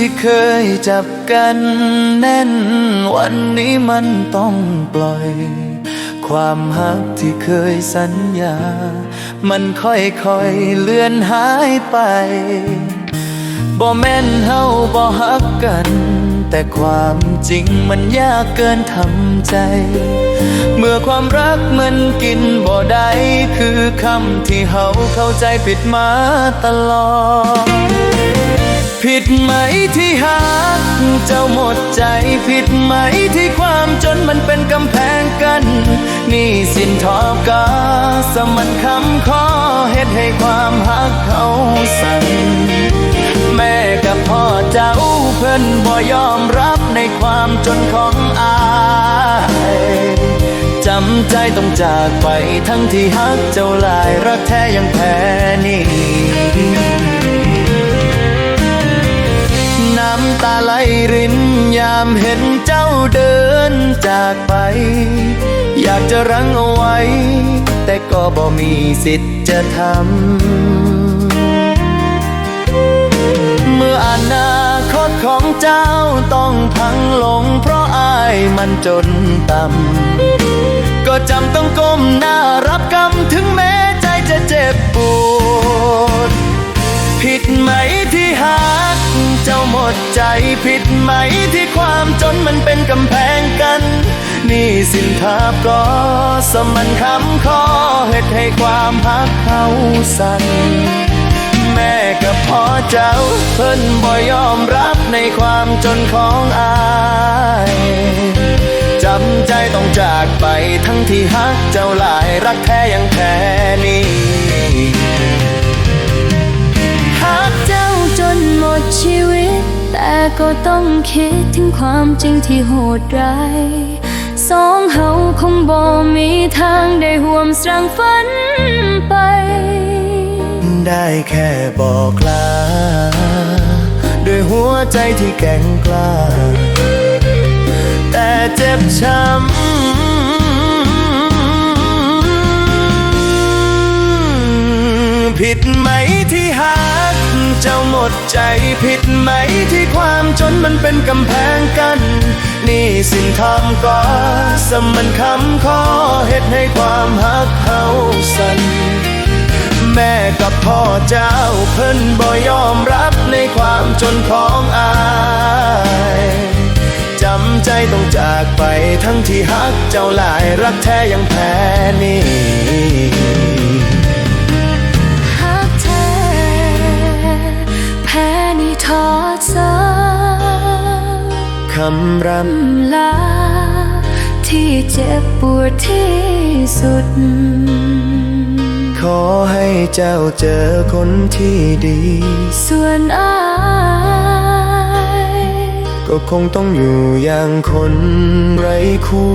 ที่เคยจับกันแน่น วันนี้มันต้องปล่อย ความหักที่เคยสัญญา มันค่อยๆเลือนหายไปบ่แม่นเฮาบ่ฮักกัน แต่ความจริงมันยากเกินทำใจ เมื่อความรักมันกินบ่ได้คือคำที่เฮาเข้าใจผิดมาตลอด ผิดไหมที่หักเจ้าหมดใจผิดไหมที่ความจนมันเป็นกำแพงกันนี่สินทอกาสมันคำขอเฮ็ดให้ความหักเขาสั่นแม่กับพ่อเจ้าเพิ่นบ่ยอมรับในความจนของอายจำใจต้องจากไปทั้งที่ฮักเจ้าหลายรักแท้ยังแพ้นี่ำตาไหลรินยามเห็นเจ้าเดินจากไป อยากจะรั้งเอาไว้ แต่ก็บ่มีสิทธิ์จะทำ เมื่ออนาคตของเจ้าต้องพังลง เพราะอายมันจนต่ำก็จำต้องก้มหน้ารับกรรมถึงแม้ใจจะเจ็บปวด ดใจผิดไหมที่ความจนมันเป็นกำแพงกัน นี่สินทาบก็สมันคำขอเหตุให้ความพักเขาสั่นแม่กับพ่อเจ้าเพิ่นบ่ยอมรับในความจนของอายจำใจต้องจากไปทั้งที่ฮักเจ้าหลายรักแท้ยังแค่นี้ ก็ต้องคิดถึงความจริงที่โหดร้ายสองเฮาคงบ่มีทางได้ห่วมสร้างฝันไป ได้แค่บอกลา ด้วยหัวใจที่แกร่งกล้า แต่เจ็บช้ำผิดไหม เจ้าหมดใจผิดไหมที่ความจนมันเป็นกำแพงกันนี่สินทอมก็สมันคำขอเหตุให้ความหักเขาสั่นแม่กับพ่อเจ้าเพิ่นบ่ยอมรับในความจนของอายจำใจต้องจากไปทั้งที่ฮักเจ้าหลายรักแท้ยังแพ้นี่ำรลา ที่เจ็บปวดที่สุดำขอให้เจ้าเจอคนที่ดี ส่วนอายก็คงต้องอยู่อย่างคนไร้คู่